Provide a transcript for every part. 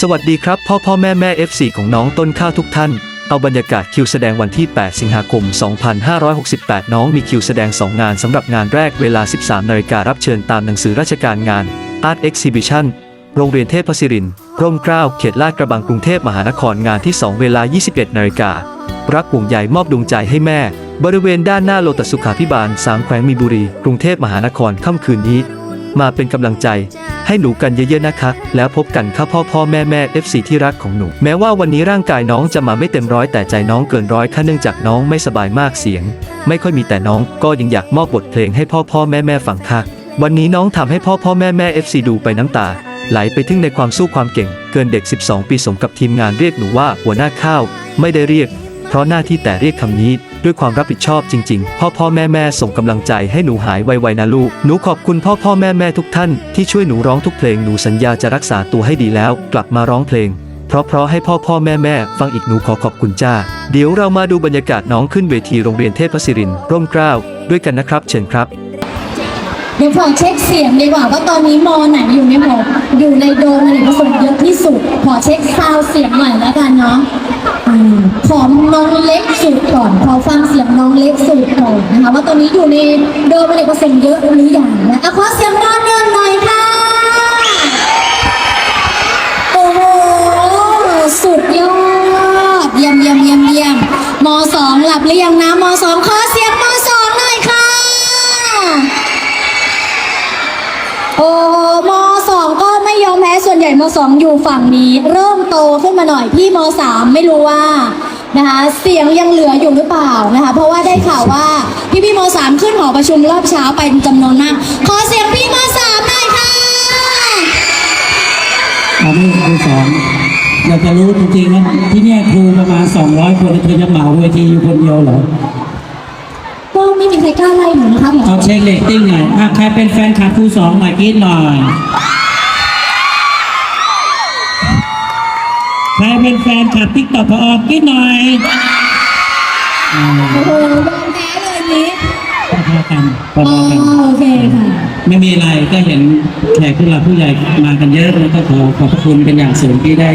สวัสดีครับ พ่อพ่อแม่แม่ F4 ของน้องต้นข้าวทุกท่าน เอาบรรยากาศคิวแสดงวันที่ 8 สิงหาคม 2568 น้องมีคิวแสดง 2 งานสำหรับงานแรกเวลา 13นาฬิการับเชิญตามหนังสือราชการงาน Art Exhibition โรงเรียนเทพศิรินทร์ร่มเกล้าเขตลาดกระบังกรุงเทพมหานครงานที่ 2 เวลา 21นาฬิการักห่วงใยมอบดวงใจให้แม่ บริเวณด้านหน้าโลตัสสุขาพิบาล 3 แขวงมีบุรี กรุงเทพมหานครค่ำคืนนี้ มาเป็นกำลังใจ ให้หนูกันเยอะๆนะคะ แล้วพบกันค่ะพ่อพ่อแม่แม่ FC ที่รักของหนู แม้ว่าวันนี้ร่างกายน้องจะมาไม่เต็มร้อยแต่ใจน้องเกินร้อยค่ะเนื่องจากน้องไม่สบายมากเสียง ไม่ค่อยมีแต่น้องก็ยังอยากมอบบทเพลงให้พ่อพ่อแม่แม่ฟังค่ะ วันนี้น้องทำให้พ่อพ่อแม่แม่ FC ดูไปน้ำตาไหลไปถึงในความสู้ความเก่ง เกินเด็ก 12 ปีสมกับทีมงานเรียกหนูว่าหัวหน้าข้าว ไม่ได้เรียก เพราะหน้าที่แต่เรียกคำนี้ ด้วยความรับผิดชอบจริงๆ พ่อพ่อแม่แม่ส่งกำลังใจให้หนูหายไวๆนะลูก หนูขอบคุณพ่อพ่อแม่แม่ทุกท่านที่ช่วยหนูร้องทุกเพลงหนูสัญญาจะรักษาตัวให้ดีแล้ว กลับมาร้องเพลง เพราะเพราะให้พ่อพ่อแม่แม่ฟังอีกหนูขอขอบคุณจ้า เดี๋ยวเรามาดูบรรยากาศน้องขึ้นเวทีโรงเรียนเทพศิรินร์ร่มเกล้าด้วยกันนะครับ เชิญครับ เดี๋ยวขอเช็คเสียงดีกว่าว่าตอนนี้มอไหนอยู่ในหมดอยู่ในโดมอะไรผสมเยอะที่สุด ขอเช็คซาวเสียงหน่อยแล้วกันเนาะอขอน้องเล็กสุดก่อน ขอฟังเสียงน้องเล็กสุดก่อนนะคะว่าตอนนี้อยู่ในโดมอะไรผสมเยอะหรือยังนะขอเสียงน้องเดินหน่อยค่ะโอ้โหสุดยอดเยี่ยมเยี่ยมเยี่ยมเยี่ยมมสองหลับหรือยังนะมสองขอเสียง มสองอยู่ฝั่งนี้ เริ่มโตขึ้นมาหน่อยพี่มสามไม่รู้ว่านะคะเสียงยังเหลืออยู่หรือเปล่านะคะ เพราะว่าได้ข่าวว่าพี่พี่มสามขึ้นหอประชุมรอบเช้าไปจำนวนมากขอเสียงพี่มสามหน่อยค่ะเอาไม่ครูสอนอยากจะรู้จริงๆว่าที่เนี่ยครูประมาณ 200 คนเธอจะเหมาเวทีอยู่คนเดียวเหรอก็ไม่มีใครกล้าไล่หนูนะคะหมอเอาเช็คเลตติ้งหน่อยอะใครเป็นแฟนคลับครูสองหน่อยกรีดหน่อย เป็นแฟนคลับติ๊กต็อกพอออกกรีดหน่อยอ่าโอ้โหยอมแพ้เลยนี้พอๆกันพอ๋ออๆกัน โอเคค่ะไม่มีอะไรก็เห็นแขกผู้หลักผู้ใหญ่มากันเยอะแล้วก็ขอขอบพระคุณเป็นอย่างสูงที่ได้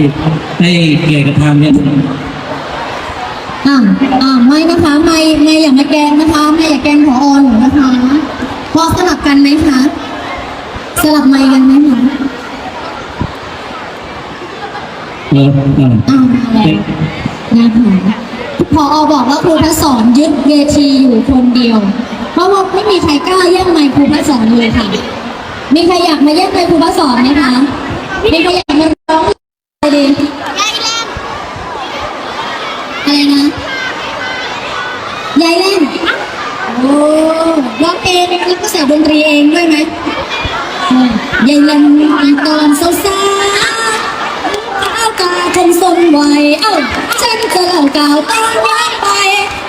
ได้เกียรติกระทำเนี่ยอ่าอ่าไม่นะคะไม่ไม่อย่ามาแกล้งนะคะไม่อย่าแกล้งผอหนูนะคะพอสลับกันไหมคะสลับไมค์กันไหมคะ เออเอออ่ามาแล้วนะคะพอบอกว่าครูพระสอนยึดเวทีอยู่คนเดียว เพราะว่าไม่มีใครกล้าแย่งไมค์ครูพระสอนเลยค่ะ มีใครอยากมาแย่งไมค์ครูพระสอนไหมคะมีใครอยากมาร้องอะไรดีอะไรนะยายเล่นโอ้ร้องเองแล้วก็ใส่ดนตรีเองด้วยไหมเออยายเล่นตอนสาวๆข้าวกา คงทรงไหวเอ้าฉันจะเล่าก่าวตอนย้อนไป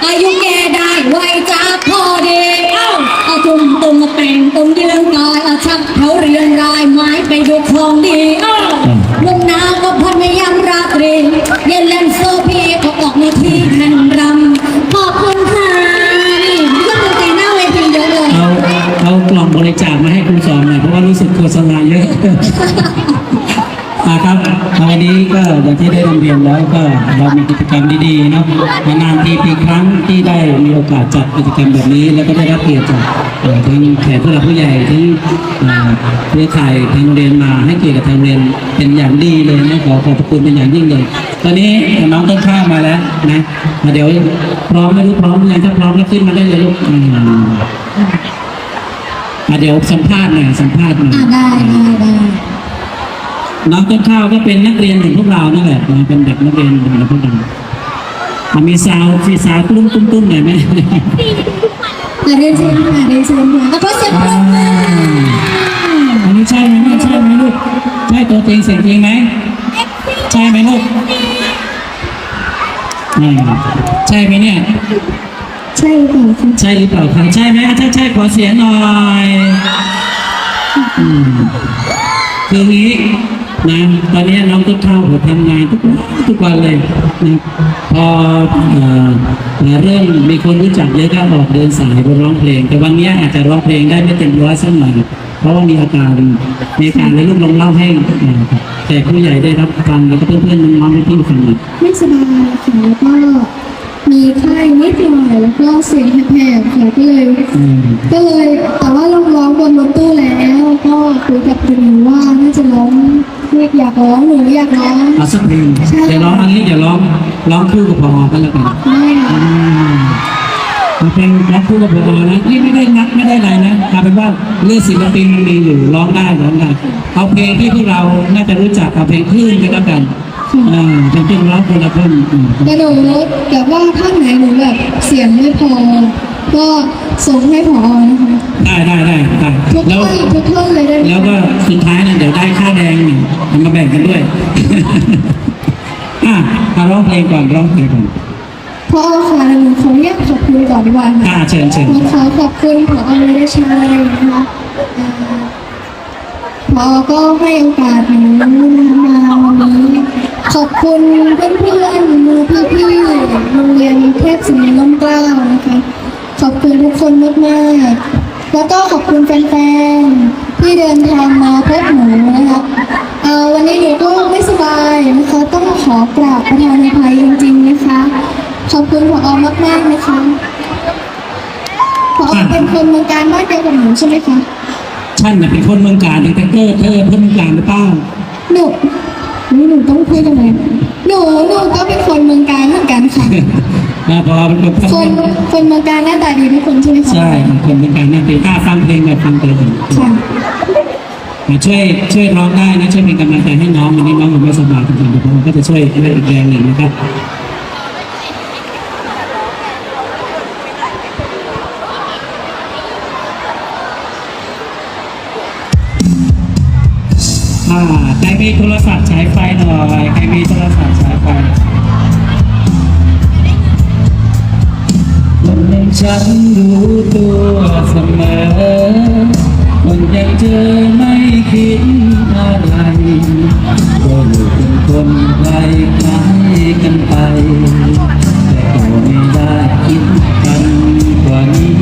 อายุแกได้ไวจากพ่อเด็กเอ้าเอาตุ่มตุ่มมาแต่งตุ่มยืนกายเอาชักเขาเรือนรายไม้ไปดูคลองดีเอ้าลมหนาวก็พันในยามราตรีเย็นเล่นโซพีก็ออกมาที่แผ่นรำขอบคุณค่ะนี่เครื่องดนตรีหน้าเวทีเยอะเลยเอาเอากล่องบริจาคมาให้ครูสอนหน่อยเพราะว่ารู้สึกโฆษณาเยอะ นนี้ก็อย่างที่ได้เรียนแล้วก็เรามีกิจกรรมดีๆเนาะนานทีปีครั้งที่ได้มีโอกาสจัดกิจกรรมแบบนี้ แล้วก็ได้รับเกียรติจากทั้งแขกผู้หลักผู้ใหญ่ทั้งอ่าเครือข่ายทางโรงเรียนมาให้เกียรติกับทางเรียนเป็นอย่างดีเลยนะขอขอบพระคุณเป็นอย่างยิ่งเลย ตอนนี้น้องต้นข้าวมาแล้วนะมาเดี๋ยวพร้อมไม่รู้พร้อมยังถ้าพร้อมก็ขึ้นมาได้เลยลูกมอะเดี๋ยวสัมภาษณ์หน่อยสัมภาษณ์หน่อยอ่าได้ได้ได้ น้องต้นข้าวก็เป็นนักเรียนเหมือนพวกเรานั่นแหละนะเป็นเด็กนักเรียนเหมือนพวกเรามันมีสาวฟีสาวตุ้มตุ้มตุ้มหน่อยไหมอ่าเรียนเชิญค่ะเรียนเชิญค่ะอะขอเสียงปรบมืออันนี้ใช่ไหมเนี่ยใช่ไหมลูกใช่ตัวจริงเสียงจริงไหมใช่ไหมลูกอืมใช่ไหมเนี่ยใช่ค่ะใช่หรือเปล่าครับใช่ไหมอะถ้าใช่ขอเสียงหน่อย อืมคืออย่างนี้ นะตอนนี้น้องต้นข้าวผมทำงานทุกวันทุกวันเลยนะพอเอ่อเอ่อเริ่มมีคนรู้จักเยอะก็ออกเดินสายไปร้องเพลง แต่วันนี้อาจจะร้องเพลงได้ไม่เต็มร้อยสักหน่อยเพราะว่ามีอาการมีอาการในลูกลงเล่าให้เอ่อแต่ผู้ใหญ่ได้รับฟังแล้วก็เพื่อนๆน้องๆพี่ๆฟังหน่อยไม่สบายค่ะแล้วก็มีไข้นิดหน่อยแล้วก็เสียงแหบๆค่ะก็เลยอืมก็เลยแต่ว่าลองร้องบนรถตู้แล้ว ก็คุยกับคุณหนูว่าน่าจะร้อง เรียกอยากร้องหนูอยากร้อง เอาสักเพลงใช่เดี๋ยวร้องอันนี้เดี๋ยวร้องร้องคู่กับพอกันแล้วกันได้อืมมันเป็นร้องคู่กับพอนะนี่ไม่ได้นัดไม่ได้อะไรนะเอาเป็นว่าเรื่องศิลปินมันมีอยู่ร้องได้ร้องได้เอาเพลงที่พวกเราน่าจะรู้จักเอาเพลงคลื่นกันแล้วกันอ่าเป็นเพลงร้องคนละคนอืม แต่หนูแบบว่าท่านไหนหนูแบบเสียงไม่พอ ก็ส่งให้พอนะคะได้ได้ได้ได้ทุกแล้วท่อนทุกท่อนเลยได้ไหมแล้วก็สุดท้ายนะเดี๋ยวได้ค่าแดงนี่เอามาแบ่งกันด้วย อะมาร้องเพลงก่อนร้องเพลงก่อน พอค่ะหนูขออนุญาตขอบคุณก่อนดีกว่าอ่าค่ะเชิญเชิญ หนูขอขอบคุณพอเลยได้ชัยนะคะอ่าพอก็ให้โอกาสหนูมาวันนี้ขอบคุณเพื่อนเพื่อนๆพี่ๆโรงเรียนเทพศิริลมเกล้านะคะ ขอบคุณทุกคนมากๆ แล้วก็ขอบคุณแฟนๆ ที่เดินทางมาพบหนูนะคะเอ่อวันนี้หนูก็ไม่สบายนะคะ ต้องขอกราบประธานอภัยจริงๆนะคะ ขอบคุณผอมากๆนะคะผอเป็นคนเมืองการบ้านเดียวกับหนูใช่ไหมคะท่านน่ะเป็นคนเมืองการเป็นเตอร์เธอเป็นคนเมืองการหรือเปล่าหนูนี่หนูต้องพูดยังไงหนูหนูก็เป็นคนเมืองการเหมือนกันค่ะ อ่าพอเป็นคนคนคนเมืองการหน้าตาดีทุกคนใช่ไหมคะใช่คนเมืองการนั่นเป็นอ่าฟังเพลงแบบฟังเพลงค่ะมาช่วยช่วยร้องได้นะช่วยเป็นกำลังใจให้น้องวันนี้น้องผมไม่สบายจริงๆเดี๋ยวผมก็จะช่วยเรื่องอีกแรงหนึ่งนะครับอ่าใครมีโทรศัพท์ฉายไฟหน่อยใครมีโทรศัพท์ฉายไฟ ฉันรู้ตัวเสมอมันยังเจอไม่คิดอะไรก็อยู่เป็นคนไกลไกลกันไปแต่ก็ไม่ได้คิดกันกว่านี้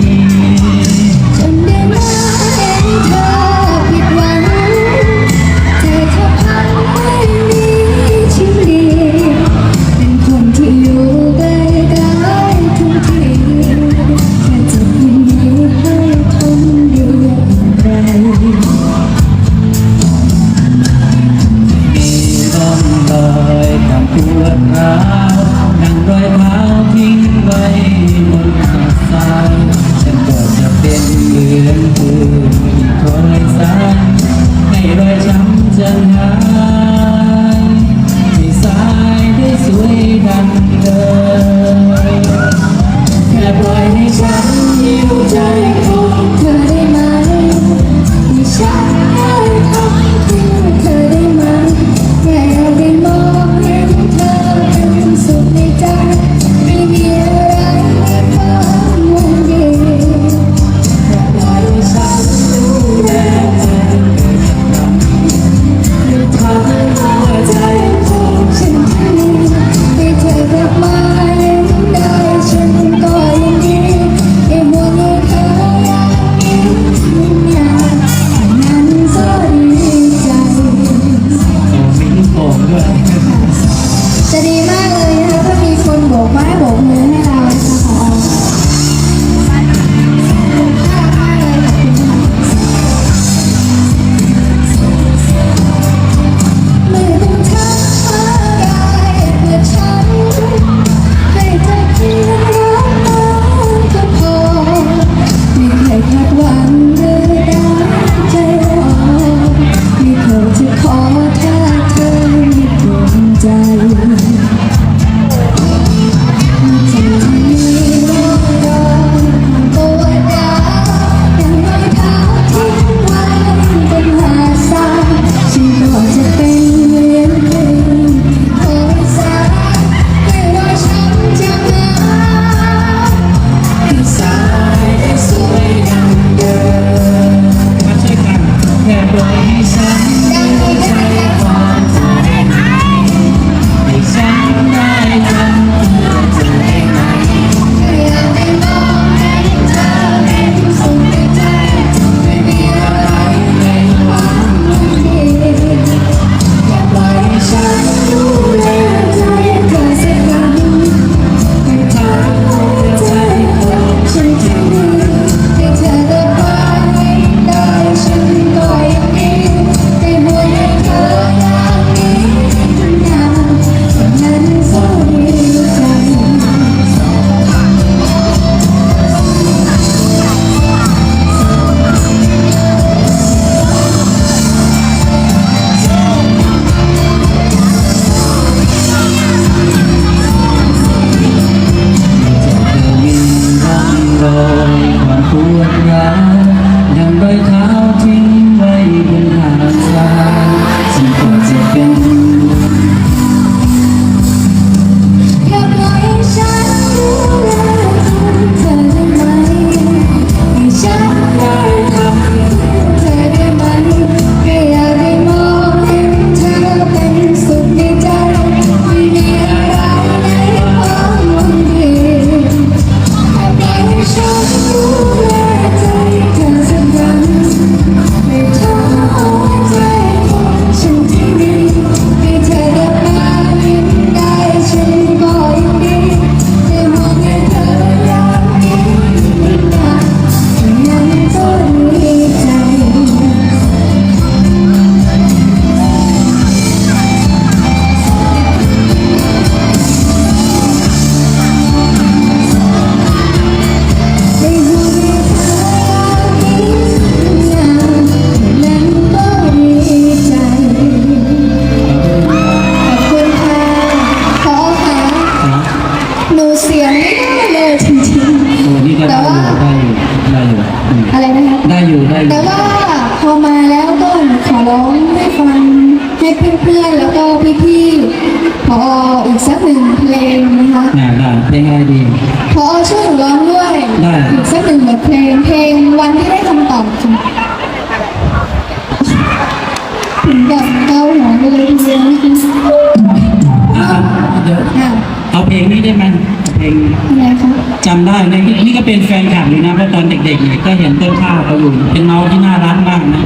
จำได้นะนี่ก็เป็นแฟนคลับเลยนะเพราะตอนเด็กๆเนี่ยก็เห็นต้นข้าวเขาอยู่ เป็นน้องที่น่ารักมากนะ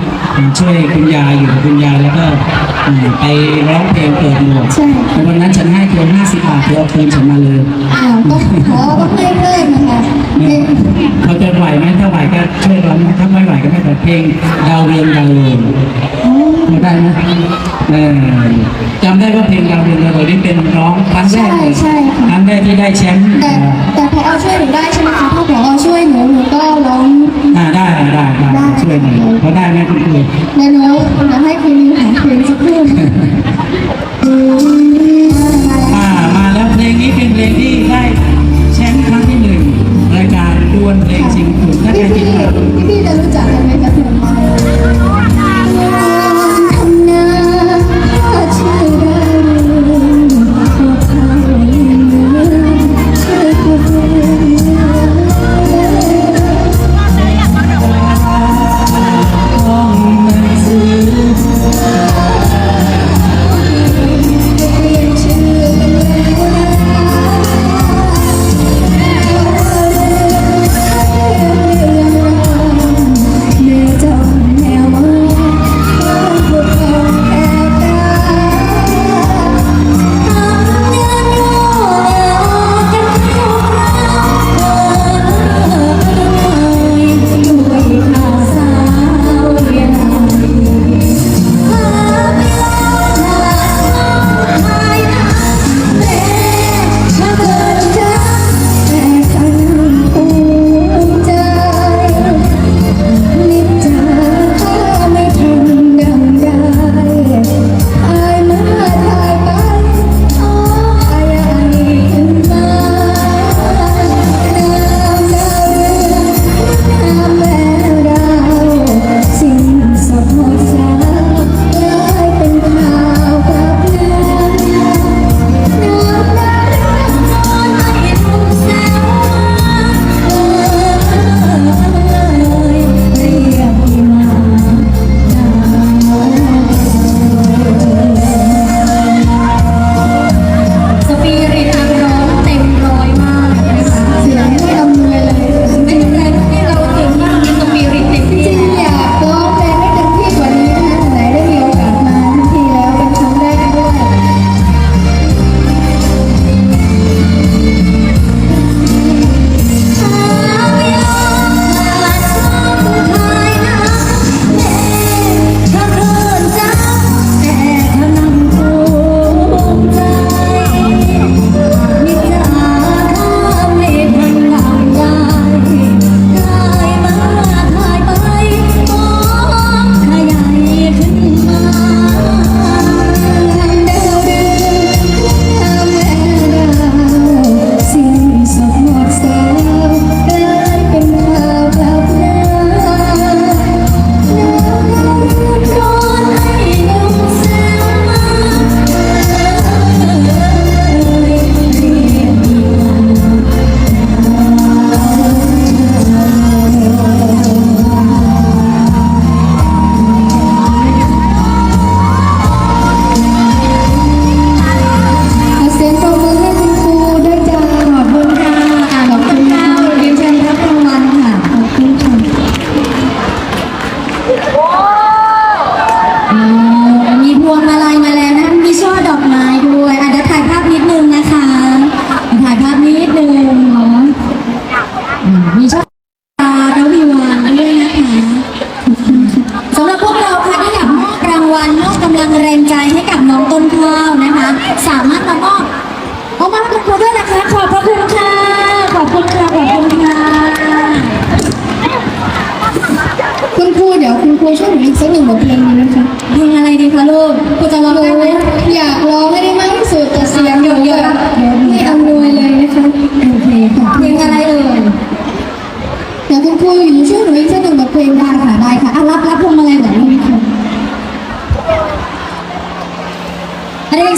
ช่วยคุณยายอยู่กับคุณยายแล้วก็อืมไปร้องเพลงเปิดหมวกใช่แต่วันนั้นฉันให้เธอห้าสิบบาทเธอเอาคืนฉันมาเลยอ้าวต้องขอต้องให้เพิ่มนะคะเพลงเขาจะไหวไหมถ้าไหวก็ช่วยร้องนะถ้าไม่ไหวก็ไม่เป็นเพลงดาวเรืองดาวเรืองพอได้ไหมเออจำได้ว่าเพลงดาวเรืองดาวเรืองนี่เป็นร้องครั้งแรใช่กเลยใช่ค่ะครั้งแรกที่ได้แชมป์แต่แต่พอช่วยหนูได้ใช่ไหมคะถ้าพอช่วยหนูหนูก็ร้องอ่าได้ได้ได้ได้ช่วยหน่อยเขาได้ไหมคุณครูเดี๋ยวหนูเดี๋ยวให้คุณหาเพลงสักครู่อ่ามาแล้วเพลงนี้เป็นเพลงที่ได้แชมป์ครั้งที่หนึ่งรายการดวลเพลงชิงขุนถ้าใครพี่ติดพี่ตามพี่พี่จะรู้จักกันไหมคะ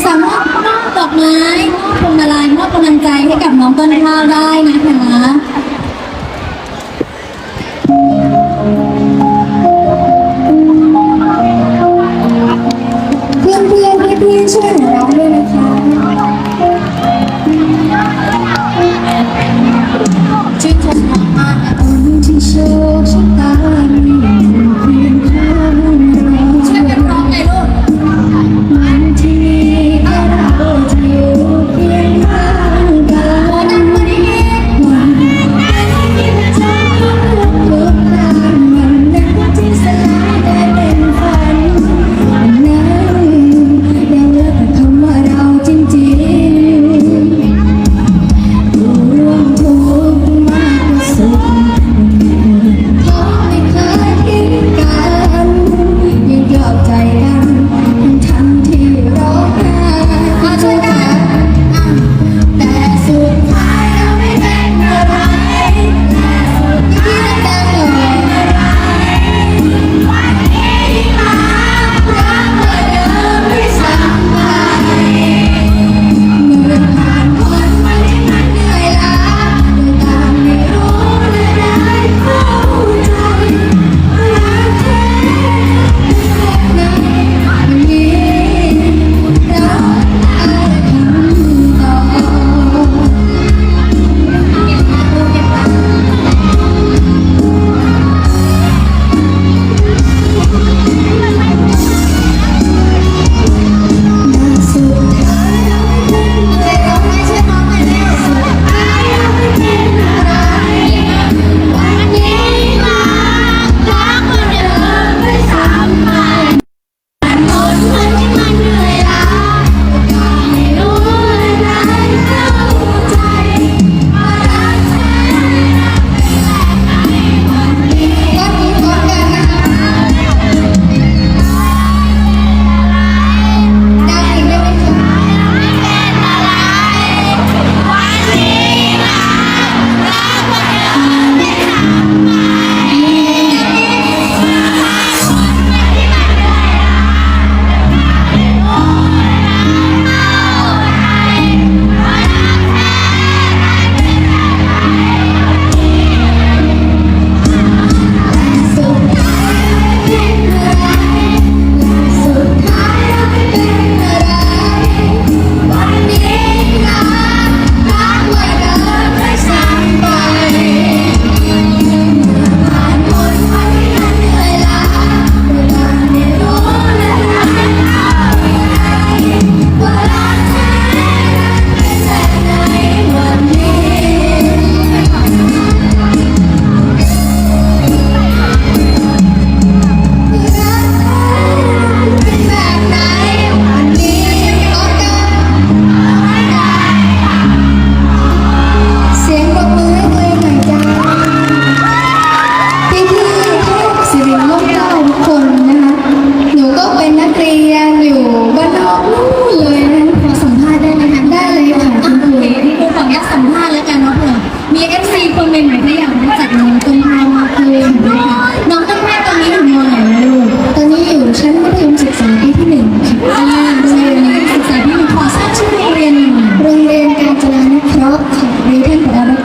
สามารถมอบดอกไม้มอบพวงมาลัยมอบกำลังใจให้กับน้องต้นข้าวได้นะคะเพื่อนเพื่อนๆพี่ช่วยหนูร้องด้วยนะคะชื่นชมน้องมากนะคนที่โชคชะตา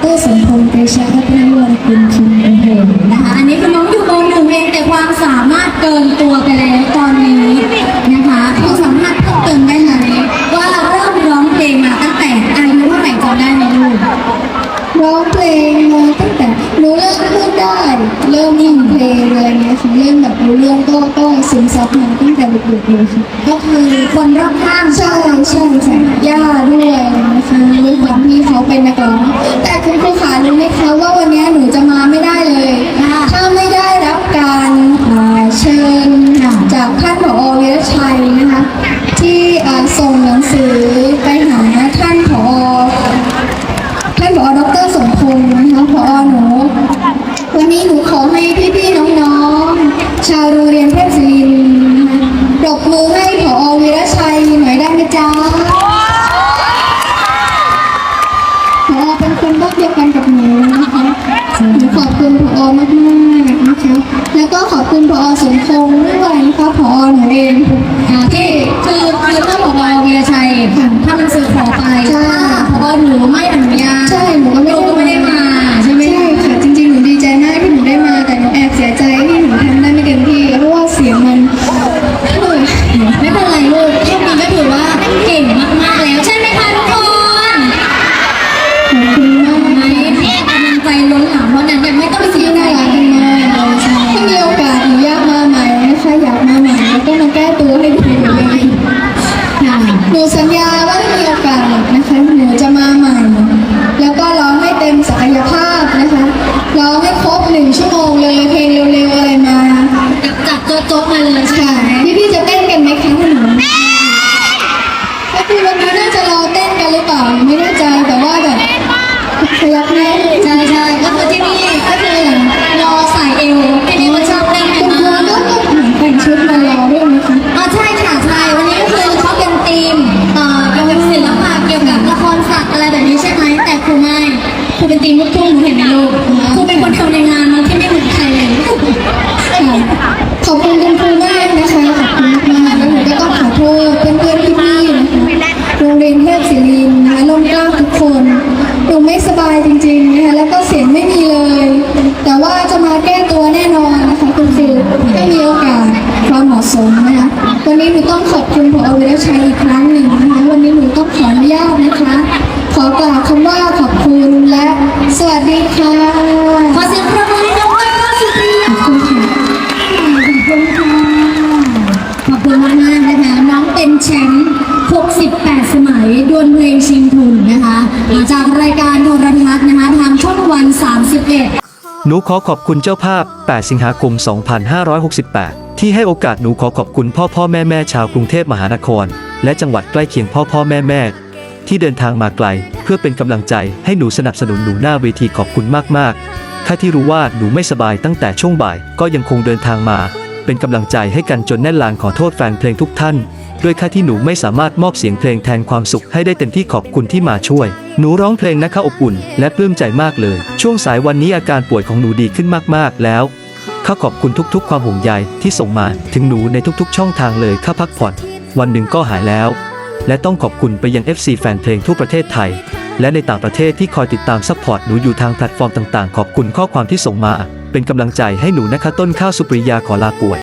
ผอดรสมพงษ์เตชะรัตนวรคุณคิมเป็นเองนะคะ อันนี้คือน้องอยู่มหนึ่งเองแต่ความสามารถเกินตัวไปแล้วตอนนี้นะคะขอสามารถเพิ่มเติมได้ไหมว่าเริ่มร้องเพลงมาตั้งแต่อายุเท่าไหร่จำได้ไหมลูกร้องเพลงมาตั้งแต่หนูเริ่มพูดได้ เริ่มร้องเพลงอะไรเงี้ยค่ะเริ่มแบบรู้เรื่องก็ก็ซึมซับมาตั้งแต่เด็กๆเลยค่ะก็คือคนรอบข้างใช่ใช่ค่ย่าด้วยนะคะด้วยความที่เขาเป็นนักร้อง คุณครูขารู้ไหมคะว่าวันนี้หนูจะมาไม่ได้เลยถ้าไม่ได้รับการเชิญจากท่านผอวิรชัยนะคะที่ส่งหนังสือไปหาท่านผอท่านผอดรสมพงศ์นะคะผอหนู วันนี้หนูขอให้ ขอขอบคุณเจ้าภาพ 8 สิงหาคม 2568 ที่ให้โอกาสหนูขอขอบคุณพ่อพ่อแม่แม่ชาวกรุงเทพมหานคร และจังหวัดใกล้เคียงพ่อพ่อแม่แม่ที่เดินทางมาไกล เพื่อเป็นกำลังใจให้หนูสนับสนุนหนูหน้าเวทีขอบคุณมากๆค่าที่รู้ว่าหนูไม่สบายตั้งแต่ช่วงบ่ายก็ยังคงเดินทางมา เป็นกำลังใจให้กันจนแน่นลานขอโทษแฟนเพลงทุกท่าน ด้วยค่าที่หนูไม่สามารถมอบเสียงเพลงแทนความสุขให้ได้เต็มที่ขอบคุณที่มาช่วย หนูร้องเพลงนะคะอบอุ่น และปลื้มใจมากเลย ช่วงสายวันนี้อาการป่วยของหนูดีขึ้นมากๆแล้วข้าขอบคุณทุกๆ ความห่วงใยที่ส่งมาถึงหนูในทุกๆ ช่องทางเลยข้าพักผ่อน วันหนึ่งก็หายแล้ว และต้องขอบคุณไปยัง FC แฟนเพลงทั่วประเทศไทย และในต่างประเทศที่คอยติดตามซัพพอร์ตหนูอยู่ทางแพลตฟอร์มต่างๆ ขอบคุณข้อความที่ส่งมา เป็นกำลังใจให้หนูนะคะต้นข้าวสุปริยาขอลาป่วย